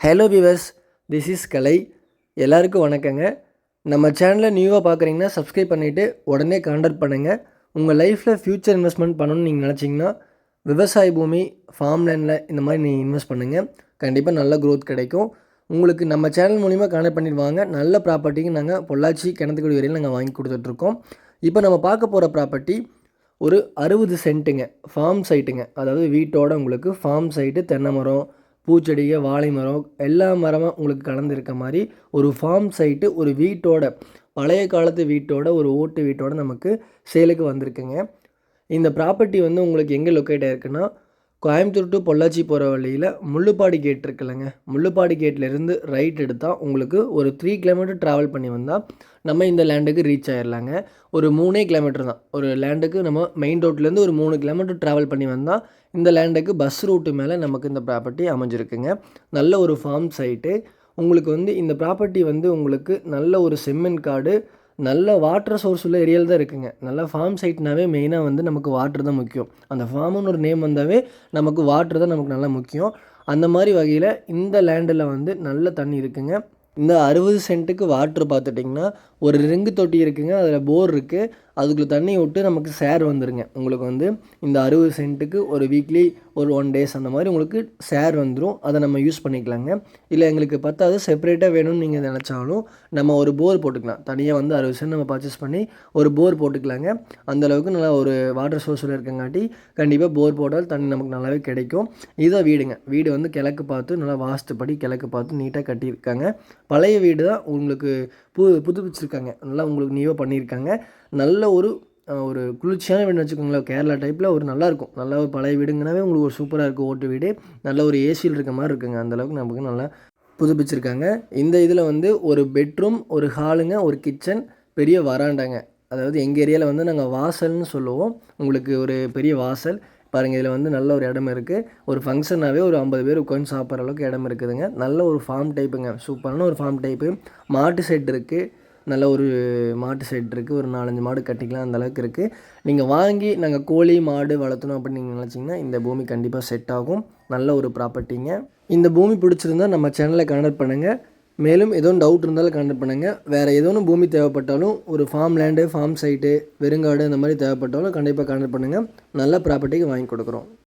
Hello viewers this is Kalai எல்லாருக்கும் வணக்கங்க. நம்ம சேனலை நியூவாக பார்க்குறீங்கன்னா சப்ஸ்கிரைப் பண்ணிவிட்டு உடனே கான்டாக்ட் பண்ணுங்கள் உங்கள் லைஃப்பில் ஃப்யூச்சர் இன்வெஸ்ட்மெண்ட் பண்ணணும்னு நீங்கள் நினச்சிங்கன்னா விவசாய பூமி ஃபார்ம் லேண்டில் இந்த மாதிரி நீங்கள் இன்வெஸ்ட் பண்ணுங்கள் கண்டிப்பாக நல்ல க்ரோத் கிடைக்கும். உங்களுக்கு நம்ம சேனல் மூலிமா கான்டாக்ட் பண்ணிடுவாங்க. நல்ல ப்ராப்பர்ட்டிக்கு நாங்கள் பொள்ளாச்சி கிணத்துக்குடி வரையில் நாங்கள் வாங்கி கொடுத்துட்ருக்கோம். இப்போ நம்ம பார்க்க போகிற ப்ராப்பர்ட்டி ஒரு அறுபது சென்ட்டுங்க ஃபார்ம் சைட்டுங்க அதாவது வீட்டோட உங்களுக்கு ஃபார்ம் சைட்டு தென்னை மரம் பூச்செடிக வாழை மரம் எல்லா மரமும் உங்களுக்கு கலந்துருக்க மாதிரி ஒரு ஃபார்ம் சைட்டு ஒரு வீட்டோட பழைய காலத்து வீட்டோட ஒரு ஓட்டு வீட்டோட நமக்கு சேலுக்கு வந்திருக்குங்க. இந்த ப்ராப்பர்ட்டி வந்து உங்களுக்கு எங்கே லொக்கேட் ஆயிருக்குன்னா கோயம்புத்தூர் டு பொள்ளாச்சி போகிற வழியில் முள்ளுப்பாடி கேட் இருக்குல்லங்க. முள்ளுப்பாடி கேட்லேருந்து ரைட் எடுத்தால் உங்களுக்கு ஒரு த்ரீ கிலோமீட்டர் ட்ராவல் பண்ணி வந்தால் நம்ம இந்த லேண்டுக்கு ரீச் ஆயிடலாங்க ஒரு மூணே கிலோமீட்டர் தான். ஒரு லேண்டுக்கு நம்ம மெயின் ரோட்லேருந்து ஒரு மூணு கிலோமீட்டர் ட்ராவல் பண்ணி வந்தால் இந்த லேண்டுக்கு பஸ் ரூட்டு மேலே நமக்கு இந்த ப்ராப்பர்ட்டி அமைஞ்சிருக்குங்க. நல்ல ஒரு ஃபார்ம் சைட்டு உங்களுக்கு வந்து இந்த ப்ராப்பர்ட்டி வந்து உங்களுக்கு நல்ல ஒரு செம்மெண்ட் காடு நல்ல வாட்டர் சோர்ஸ் உள்ள ஏரியாவில் தான் இருக்குங்க. நல்ல ஃபார்ம் சைட்னாவே மெயினாக வந்து நமக்கு வாட்டர் தான் முக்கியம். அந்த ஃபார்முன்னு ஒரு நேம் வந்தாவே நமக்கு வாட்டர் தான் நமக்கு நல்லா முக்கியம். அந்த மாதிரி வகையில் இந்த லேண்டில் வந்து நல்ல தண்ணி இருக்குங்க. இந்த அறுபது சென்ட்டுக்கு வாட்ரு பார்த்துட்டிங்கன்னா ஒரு ரிங்கு தொட்டி இருக்குங்க. அதில் போர் இருக்குது அதுக்குள்ளே தண்ணி விட்டு நமக்கு சேர் வந்துடுங்க உங்களுக்கு வந்து இந்த அறுபது சென்ட்டுக்கு ஒரு வீக்லி ஒரு ஒன் டேஸ் அந்த மாதிரி உங்களுக்கு சேர் வந்துடும் அதை நம்ம யூஸ் பண்ணிக்கலாங்க. இல்லை எங்களுக்கு பத்தாவது செப்பரேட்டாக வேணும்னு நீங்கள் நினச்சாலும் நம்ம ஒரு போர் போட்டுக்கலாம். தனியாக வந்து அறுபது சென்ட் நம்ம பர்ச்சேஸ் பண்ணி ஒரு போர் போட்டுக்கலாங்க. அந்தளவுக்கு நல்லா ஒரு வாட்டர் சோர்ஸில் இருக்கங்காட்டி கண்டிப்பாக போர் போட்டால் தண்ணி நமக்கு நல்லாவே கிடைக்கும். இதுதான் வீடுங்க. வீடு வந்து கிழக்கு பார்த்து நல்லா வாஸ்துப்படி கிழக்கு பார்த்து நீட்டாக கட்டியிருக்காங்க. பழைய வீடு தான் உங்களுக்கு பு புதுப்பிச்சிருக்காங்க. நல்லா உங்களுக்கு நீவாக பண்ணியிருக்காங்க. நல்ல ஒரு ஒரு குளிர்ச்சியான வீடுன்னு வச்சுக்கோங்களேன். கேரளா டைப்பில் ஒரு நல்லா நல்ல ஒரு பழைய வீடுங்கனாவே உங்களுக்கு ஒரு சூப்பராக இருக்கும் ஓட்டு வீடு. நல்ல ஒரு ஏசியில் இருக்க மாதிரி இருக்குங்க. அந்த அளவுக்கு நமக்கு நல்லா புதுப்பிச்சிருக்காங்க. இந்த இதில் வந்து ஒரு பெட்ரூம் ஒரு ஹாலுங்க ஒரு கிச்சன் பெரிய வராண்டாங்க. அதாவது எங்கள் ஏரியாவில் வந்து நாங்கள் வாசல்னு சொல்லுவோம். உங்களுக்கு ஒரு பெரிய வாசல். பாருங்கள் இதில் வந்து நல்ல ஒரு இடம் இருக்குது ஒரு ஃபங்க்ஷனாகவே ஒரு ஐம்பது பேர் உட்காந்து சாப்பிட்ற அளவுக்கு இடம் இருக்குதுங்க. நல்ல ஒரு ஃபார்ம் டைப்புங்க சூப்பரான ஒரு ஃபார்ம் டைப்பு மாட்டு செட் இருக்குது நல்ல ஒரு மாட்டு செட் இருக்குது ஒரு நாலஞ்சு மாடு கட்டிக்கலாம் அந்த அளவுக்கு இருக்குது நீங்கள் வாங்கி நாங்கள் கோழி மாடு வளர்த்தணும் அப்படின்னு நீங்கள் நினச்சிங்கன்னா இந்த பூமி கண்டிப்பாக செட் ஆகும். நல்ல ஒரு ப்ராப்பர்ட்டிங்க இந்த பூமி பிடிச்சிருந்தா நம்ம சேனலை கனெக்ட் பண்ணுங்கள் மேலும் எதுவும் டவுட் இருந்தாலும் கனெக்ட் பண்ணுங்கள் வேறு ஏதோனும் பூமி தேவைப்பட்டாலும் ஒரு ஃபார்ம் லேண்டு ஃபார்ம் சைட்டு வெறுங்காடு இந்த மாதிரி தேவைப்பட்டாலும் கண்டிப்பாக கனெக்ட் பண்ணுங்கள் நல்ல ப்ராப்பர்ட்டிக்கு வாங்கி கொடுக்குறோம்.